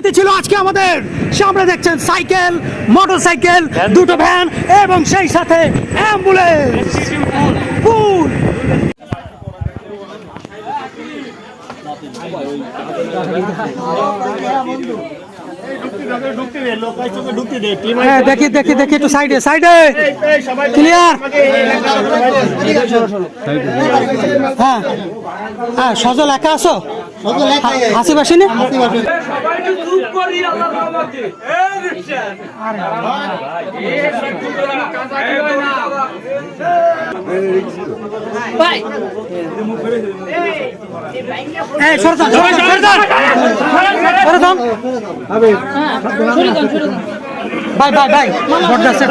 অতিথি ছিল আজকে আমাদের। সামনে দেখছেন সাইকেল মোটর সাইকেল দুটো ভ্যান এবং সেই সাথে অ্যাম্বুলেন্স। ফুল। হ্যাঁ দেখি দেখি দেখি একটু সাইডে সাইডে। ক্লিয়ার হ্যাঁ। হ্যাঁ সজল একা আছো? ভাই ভাই ভাই বড্ডা সেট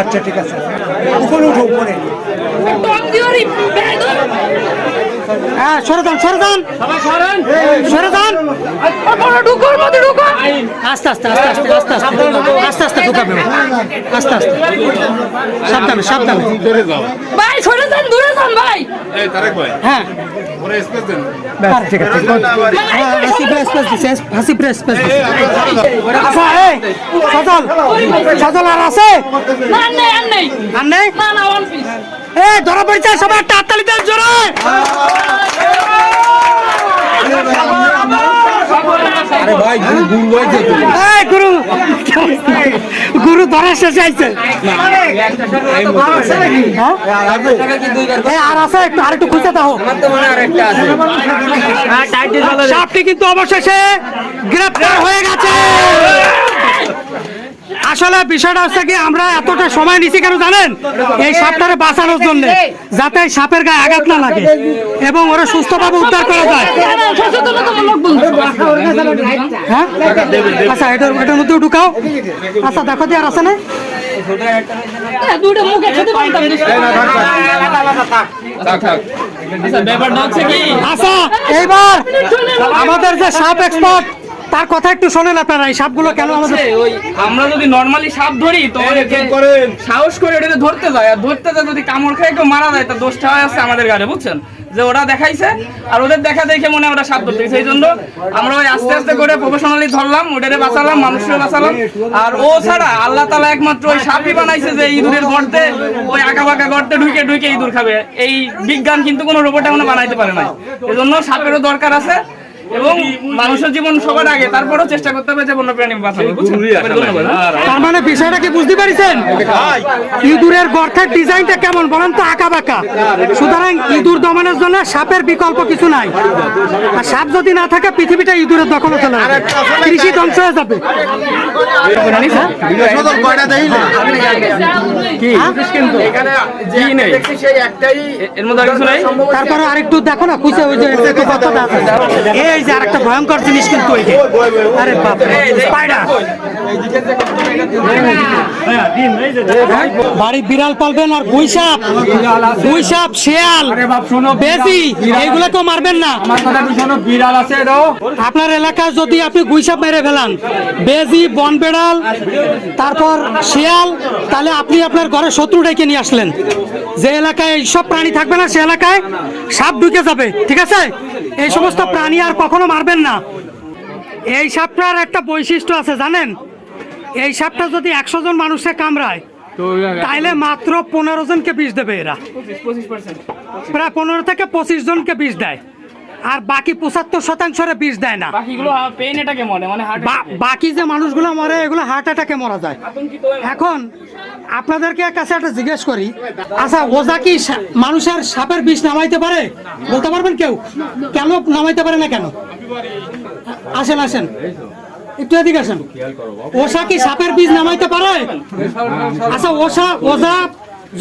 আচ্ছা ঠিক আছে। উপরে উঠো উপরে। হ্যাঁ সরে সরে। আস্তে আস্তে আস্তে আস্তে আস্তে আস্তে আস্তে আস্তে ঢুকাবে আস্তে আস্তে সাবধানে সাবধানে ভাই, সরে যান, দূরে যান, ভাই। এই তারেক ভাই হ্যাঁ ওরা স্পেস দেন ব্যাস, ঠিক আছে হ্যাঁ, হাসি প্রেস প্রেস দিছে হাসি প্রেস প্রেস আচ্ছা এই সজল সজল আর আছে না, আর নেই, আর নেই। আর নেই না, না, one piece। এই ধরা পড়ছে সবাই একটা হাততালি দেন জোরে আরে ভাই গুরু যে এই গুরু গুরু ধরা শেষ আইছে হ্যাঁ? আর আছে একটু আর একটু খুঁজে দাও। সাপটি কিন্তু অবশেষে গ্রেপ্তার হয়ে গেছে। আসলে বিষয়টা হচ্ছে কি, আমরা এতটা সময় নিছি কেন জানেন? এই সাপটারে বাঁচানোর জন্য, যাতে সাপের গায়ে আঘাত না লাগে এবং ওরা সুস্থভাবে উদ্ধার করা যায়। হ্যাঁ? আচ্ছা এটার এটার মধ্যেও ঢুকাও। আচ্ছা দেখো দিয়ে আর আছে না? আচ্ছা এইবার আমাদের যে সাপ এক্সপার্ট তার কথা একটু শোনেন আপনারা এই সাপগুলো কেন আমাদের ওই আমরা যদি নর্মালি সাপ ধরি তো অনেকে সাহস করে ওটাকে ধরতে যায় আর ধরতে যায় যদি কামড় খেয়ে কেউ মারা যায় তা দোষটা হয় আছে আমাদের গাড়ি বুঝছেন? যে ওরা দেখাইছে আর ওদের দেখা দেখে মনে ওরা সাপ ধরতে এই জন্য আমরা ওই আস্তে আস্তে করে প্রফেশনালি ধরলাম ওটারে বাঁচালাম মানুষকে বাঁচালাম। আর ও ছাড়া আল্লাহ তালা একমাত্র ওই সাপই বানাইছে যে ইঁদুরের গর্তে ওই আঁকা বাঁকা গর্তে ঢুকে ঢুকে ইঁদুর খাবে। এই বিজ্ঞান কিন্তু কোনো রোবট এখনও বানাইতে পারে না এজন্য সাপেরও দরকার আছে। এবং মানুষের জীবন সবার আগে তারপরেও চেষ্টা করতে হবে যে বন্য প্রাণী বাঁচানো হ্যাঁ। তার মানে বিষয়টা কি বুঝতে পারছেন? ইঁদুরের গর্তের ডিজাইনটা কেমন বলেন তো আঁকা বাঁকা সুতরাং ইঁদুর দমনের জন্য সাপের বিকল্প কিছু নাই। আর সাপ যদি না থাকে পৃথিবীটা ইঁদুরের দখলে চলে যাবে। কৃষি ধ্বংস হয়ে যাবে। কি? কিন্তু এখানে জি নেই? এ- এর মধ্যে আর কিছু নেই? তারপরে আরেকটু দেখো না খুঁজে ওই যে আছে। এই যে আরেকটা ভয়ঙ্কর জিনিস কিন্তু ওই আরে বাপ স্পাইডার বাড়ি বিড়াল পালবেন আর গুইসাপ। গুইসাপ শিয়াল বেশি এইগুলোকেও মারবেন না। বিড়াল আছে আপনার এলাকায় যদি আপনি গুইসাপ মেরে ফেলান বেজি বন বেড়াল তারপর শিয়াল তাহলে আপনি আপনার ঘরে শত্রু ডেকে নিয়ে আসলেন। যে এলাকায় এইসব প্রাণী থাকবে না সে এলাকায় সাপ ঢুকে যাবে ঠিক আছে? এই সমস্ত প্রাণী আর কখনো মারবেন না। এই সাপটার একটা বৈশিষ্ট্য আছে জানেন? এই সাপটা যদি একশো জন মানুষে কামড়ায় তাইলে মাত্র পনেরো জনকে বিষ দেবে এরা। প্রায় পনেরো থেকে পঁচিশ জনকে বিষ দেয়। আর বাকি পঁচাত্তর শতাংশরে বিষ দেয় না। বাকিগুলো পেন এটাকে মনে মানে বাকি যে মানুষগুলো মরে এগুলো হার্ট অ্যাটাকে মারা যায়। এখন আপনাদেরকে কাছে একটা জিজ্ঞেস করি। আচ্ছা ওজা কি মানুষের সাপের বিষ নামাইতে পারে? বলতে পারবেন কেউ? কেন নামাইতে পারে না কেন? আসেন আসেন। একটু এদিকে আসেন। ওষা কি সাপের বীজ নামাইতে পারে? আচ্ছা ওষা ওজা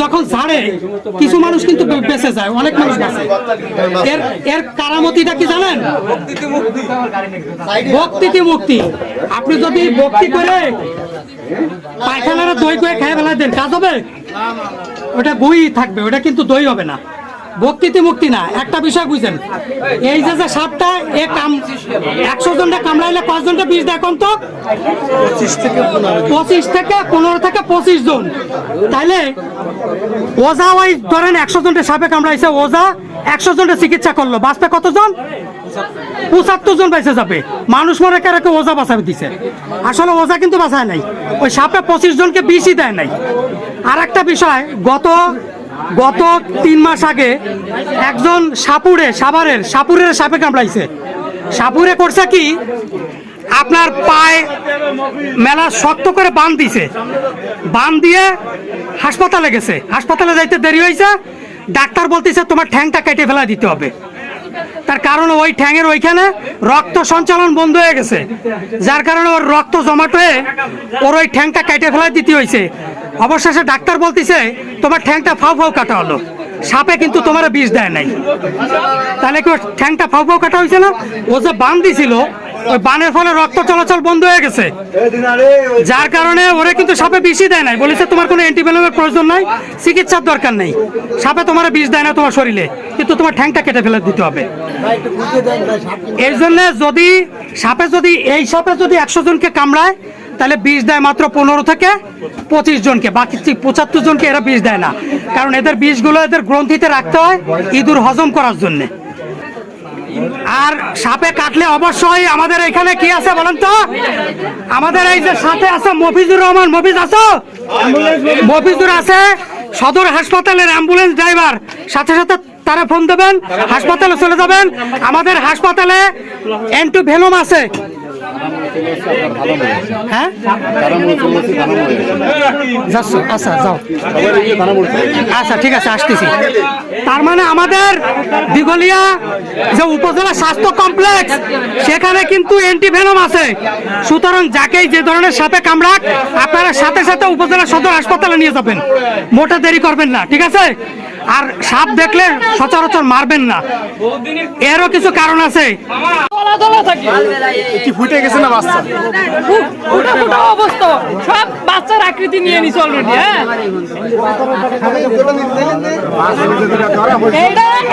যখন ঝাড়ে কিছু মানুষ কিন্তু বেঁচে যায়, অনেক মানুষ বাঁচে এর এর কারামতিটা কি জানেন? ভক্তিতে মুক্তি। আপনি যদি ভক্তি করে পায়খানারা দই করে খেয়ে ফেলা দেন, কাজ হবে? ওটা বই থাকবে, ওটা কিন্তু দই হবে না। ভক্তিতে মুক্তি না একটা বিষয় বুঝছেন? এই যে যে সাপটা এ কাম একশো জনটা কামড়াইলে পাঁচ জনটা বিষ দেয় কোন তো? পঁচিশ থেকে পনেরো থেকে পঁচিশ জন। তাইলে ওজা ওই ধরেন একশো জনটা সাপে কামড়াইছে ওজা একশো জনটা চিকিৎসা করল বাঁচবে কতজন? পঁচাত্তর জন বেঁচে যাবে। মানুষ মনে করে কেউ ওজা বাঁচাবে দিছে। আসলে ওজা কিন্তু বাঁচায় নাই। ওই সাপে পঁচিশ জনকে বিষই দেয় নাই। আর একটা বিষয় গত গত তিন মাস আগে একজন সাপুরে, সাভারের, সাপুরের সাপে কামড়াইছে। সাপুরে করছে কি? আপনার পায়ে মেলা শক্ত করে বান দিছে। বান দিয়ে হাসপাতালে গেছে। হাসপাতালে যাইতে দেরি হয়েছে। ডাক্তার বলতেছে, তোমার ঠ্যাংটা কেটে ফেলা দিতে হবে। তার কারণ ওই ঠ্যাঙের ওইখানে রক্ত সঞ্চালন বন্ধ হয়ে গেছে। যার কারণে ওর রক্ত জমাট হয়ে ওর ওই ঠ্যাংটা কেটে ফেলা দিতে হয়েছে। অবশেষে ডাক্তার বলতেছে তোমার ঠ্যাংটা ফাউ ফাউ কাটা হলো। সাপে কিন্তু তোমার বিষ দেয় নাই। তাহলে কি ঠ্যাংটা ফাউ ফাউ কাটা হয়েছে না ও যে বান দিছিল ওই বানের ফলে রক্ত চলাচল বন্ধ হয়ে গেছে। যার কারণে ওরা কিন্তু সাপে বিষই দেয় নাই। বলেছে তোমার কোনো অ্যান্টিবায়োটিকের প্রয়োজন নাই চিকিৎসার দরকার নেই। সাপে তোমার বিষ দেয় না তোমার শরীরে কিন্তু তোমার ঠ্যাংটা কেটে ফেলে দিতে হবে। এই জন্য যদি সাপে যদি এই সাপে যদি একশো জনকে কামড়ায় তাহলে বিষ দেয় মাত্র পনেরো থেকে পঁচিশ জনকে, বাকি পঁচাত্তর জনকে এরা বিষ দেয় না। কারণ এদের বিষগুলো এদের গ্রন্থিতে রাখতে হয় ইঁদুর হজম করার জন্যে। আর সাপে কাটলে অবশ্যই আমাদের এখানে কি আছে বলেন তো? আমাদের এই যে সাথে আছে মফিজুর রহমান, মফিজ আছো? মফিজুর আছে, সদর হাসপাতালের অ্যাম্বুলেন্স ড্রাইভার। সাথে সাথে তারা ফোন দেবেন, হাসপাতালে চলে যাবেন। আমাদের হাসপাতালে এন্টু ভেলম আছে। হ্যাঁ? আচ্ছা যাও। আচ্ছা ঠিক আছে, আসতেছি। তার মানে আমাদের দিঘলিয়া যে উপজেলা স্বাস্থ্য কমপ্লেক্স, সেখানে কিন্তু অ্যান্টিভেনম আছে। সুতরাং যাকেই যে ধরনের সাপে কামড়াক, আপনারা সাথে সাথে উপজেলা সদর হাসপাতালে নিয়ে যাবেন। মোটা দেরি করবেন না, ঠিক আছে? আর সাপ দেখলে সচরাচর মারবেন না। এরও কিছু কারণ আছে। ফুটে গেছে না বাচ্চা? ফুটা ফুটা অবস্থা। সব বাচ্চার আকৃতি নিয়ে নিছে অলরেডি হ্যাঁ?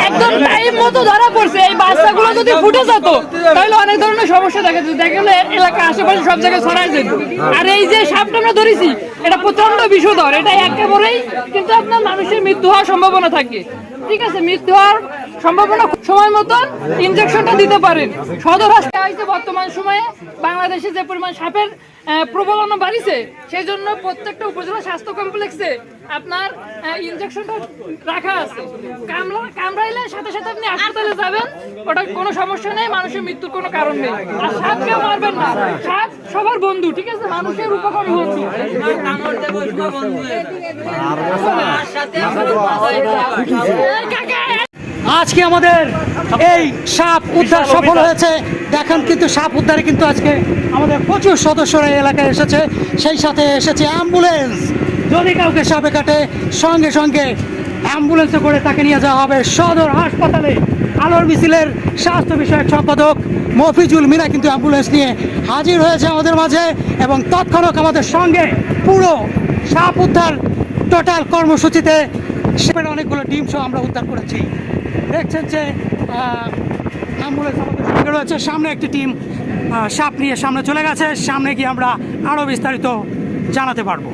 একদম টাইম মতো ধরা পড়ছে। এই বাচ্চাগুলো যদি ফুটে যেত, তাহলে অনেক ধরনের সমস্যা দেখা যেত। দেখা গেলে এলাকা আশেপাশে সব জায়গায় ছড়াই যেত। আর এই যে সাপটা আমরা ধরেছি, এটা প্রচণ্ড বিষধর। এটা একেবারেই কিন্তু আপনার মানুষের মৃত্যু হওয়ার সম্ভাবনা থাকে। ঠিক আছে, মৃত্যু হওয়ার সম্ভাবনা সময় মতন ইনজেকশনটা দিতে পারেন। সদর হাসপাতাল হয়েছে বর্তমান সময়ে বাংলাদেশে যে পরিমাণ সাপের প্রবলনা বাড়িছে সেই জন্য প্রত্যেকটা উপজেলা স্বাস্থ্য কমপ্লেক্সে আপনার ইনজেকশনটা রাখা আছে। কামড়া কামড়াইলে সাথে সাথে আপনি হাসপাতালে যাবেন ওটা কোনো সমস্যা নেই মানুষের মৃত্যুর কোনো কারণ নেই। আর সাপকে মারবেন না। সাপ সবার বন্ধু ঠিক আছে? মানুষের উপকারী বন্ধু। কাকা আজকে আমাদের এই সাপ উদ্ধার সফল হয়েছে। দেখেন কিন্তু সাপ উদ্ধারে কিন্তু আজকে আমাদের প্রচুর সদস্যরা এই এলাকায় এসেছে। সেই সাথে এসেছে অ্যাম্বুলেন্স। যদি কাউকে সাপে কাটে সঙ্গে সঙ্গে অ্যাম্বুলেন্সে করে তাকে নিয়ে যাওয়া হবে সদর হাসপাতালে। আলোর মিছিলের স্বাস্থ্য বিষয়ক সম্পাদক মফিজুল মিনা কিন্তু অ্যাম্বুলেন্স নিয়ে হাজির হয়েছে আমাদের মাঝে এবং তৎক্ষণাৎ আমাদের সঙ্গে পুরো সাপ উদ্ধার টোটাল কর্মসূচিতে সেখানে অনেকগুলো ডিম সহ আমরা উদ্ধার করেছি। দেখছেন যে অ্যাম্বুলেন্স আমাদের সঙ্গে রয়েছে। সামনে একটি টিম সাপ নিয়ে সামনে চলে গেছে। সামনে গিয়ে আমরা আরও বিস্তারিত জানাতে পারব।